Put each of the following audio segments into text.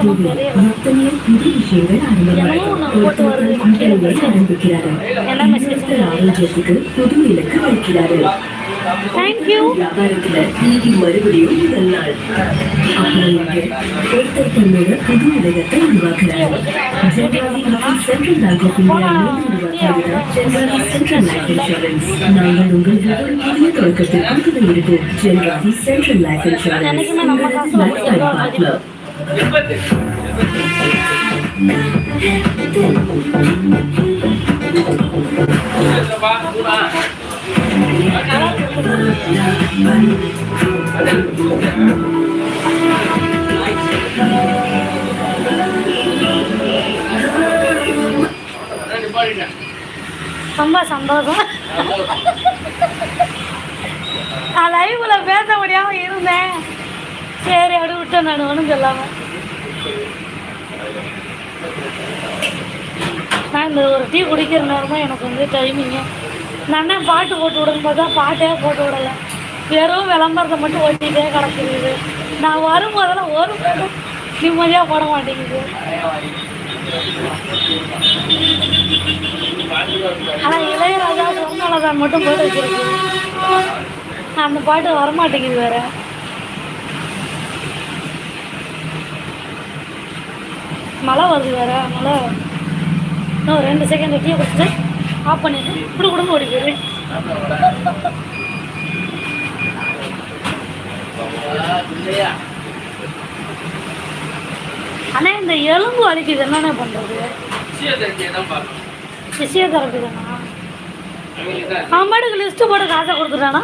ஆரம்பிச்சோம் தெரியல எத்தனையோ புது விஷயங்கள் என்னமோ ஒண்ணு போட்டு வருது. ஆரம்பிக்கிறாரு ஆரம்பிக்கிறாரு என்ன message ன்னு தெரியல. ஆரோக்கியத்துக்கு புது இலக்கு வைக்கிறாரு தேங்க்யூ வியாபாரத்துல இன்னைக்கு மறுபடியும் முதல் நாள் அப்புறம் இங்க ஒருத்தர் தன்னோட புது உலகத்தை உருவாக்குறாரு generally central bank of India உருவாக்குகிறது ஜெனரலி சென்ட்ரல் லைஃப் இன்சூரன்ஸ் நாங்கள் உங்கள் ஒவ்வொரு புதிய தொடக்கத்திற்கும் துணை இருப்போம் ஜெனரலி சென்ட்ரல் லைஃப் இன்சூரன்ஸ் என்னைக்குமே நம்ம காசுல லைஃப் டைம் பார்ட்னர் ரொம்ப சந்தோஷம். நான் லைவ்ல பேச முடியாம இருந்தேன். சரி அப்படி விட்டேன் நான் ஒன்றும் சொல்லாம. நான் இந்த ஒரு டீ குடிக்கிற நேரமா எனக்கு வந்து டைமிங்கு நான் என்ன பாட்டு போட்டு விடுன்னு பார்த்தா பாட்டே போட்டு விடலை. வெறும் விளம்பரத்தை மட்டும் ஓட்டிகிட்டே கிடக்குது. நான் வரும்போதெல்லாம் ஒரு பாட்டு நிம்மதியாக போட மாட்டேங்குது. ஆனால் இளையராஜா சொர்ணலதான் மட்டும் போட்டு வச்சிருக்கு அந்த பாட்டு வரமாட்டேங்குது வேறு. மழை வருது வேற அதனால் இன்னும் ரெண்டு செகண்ட் டீ குடிச்சிட்டு ஆஃப் பண்ணிட்டு இப்படி குடும்பம் ஓடி போயிடுவேன். அண்ணா இந்த எலும்பு வலிக்குது. என்னென்ன பண்ணுறது ஃபிசியோதெரப்பி தானா அவன் பாட்டுக்கு லிஸ்ட்டு போட்டு காசை கொடுத்துட்டானா?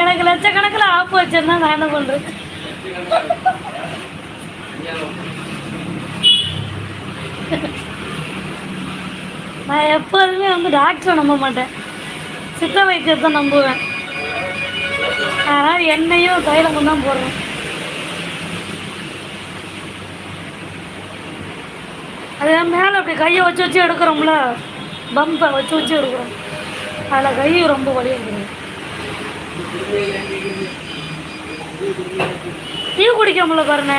எனக்கு லட்சக்கணக்கில் ஆப்பு வச்சிருந்தா நான் என்ன பண்ணுறது நான் எப்போதுமே வந்து டாக்டரை நம்ப மாட்டேன். சித்த வைத்தியத்தை நம்புவேன். அதனால் எண்ணெயும் தைலமும் தான் போடுறேன் அது மேலே அப்படி கையை வச்சு வச்சு எடுக்கிறோம்ல பம்பை வச்சு வச்சு எடுக்கிறோம். அதில் கை ரொம்ப வலி இருக்குது டீ குடிக்க முடியல பாருங்க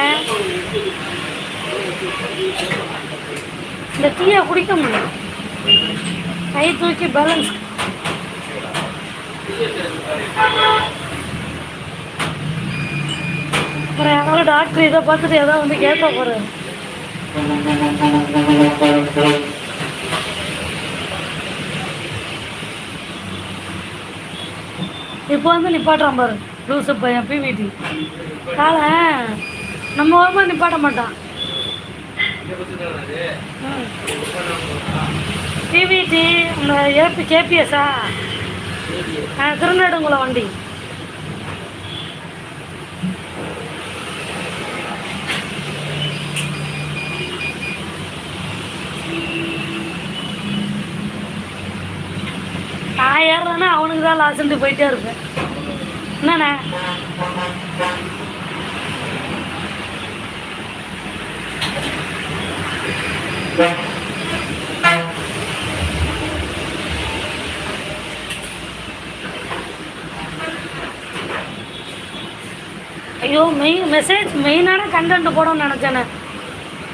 இந்த டீயை குடிக்க முடியும் கை தூக்கி பேலன்ஸ் அப்புறம் யாராவது டாக்டர் இதை பார்த்துட்டு ஏதாவது வந்து கேட்க போகிறேன் இப்போ வந்து நிப்பாட்டுறான் பாரு. லூசு பையன் பிவிடி காலை நம்ம வரும்போது நிப்பாட்ட மாட்டான். பிவிடி ஏபி கேபிஎஸ்ஸா ஆ? திருநெடுங்குளம் வண்டி. நான் ஏறுறேன்னா அவனுக்கு தான் லாஸ்ட்டு போயிட்டே இருப்பேன். என்னண்ணே? ஐயோ மெயின் மெசேஜ் மெயினான கண்டென்ட் போடணும்னு நினச்சேண்ணே.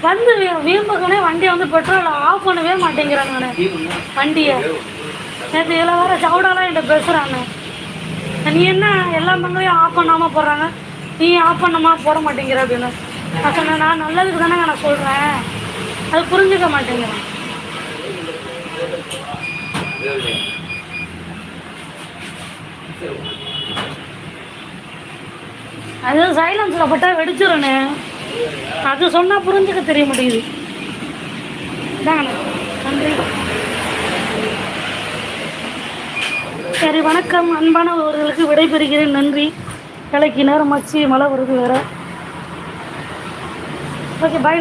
வந்து வீ- வீம்புக்குனே வண்டியை வந்து பெட்ரோல் ஆஃப் பண்ணவே மாட்டேங்கிறாங்கண்ணே. வண்டியை. நேற்று இதில் வேறு சவுடாலாம் என்கிட்ட பேசுகிறாங்க நீ என்ன எல்லா பங்கையும் ஆஃப் பண்ணாமல் போடுறாங்க? நீ ஆஃப் பண்ணாமா போட மாட்டேங்கிற அப்படின்னு. நான் சொன்னேன் நான் நல்லதுக்கு தானே நான் சொல்கிறேன் அது புரிஞ்சுக்க மாட்டேங்கிறேன் அது சைலன்ஸில் பட்டால் வெடிச்சிடணே அது சொன்னால் புரிஞ்சுக்க தெரிய மாட்டேங்குது. இதாங்கண்ணே நன்றி. சரி வணக்கம். அன்பானவர்களுக்கு விடைபெறுகிறேன். நன்றி. கலைக்கு நேரம் ஆச்சு மழை வருது வேற. Okay bye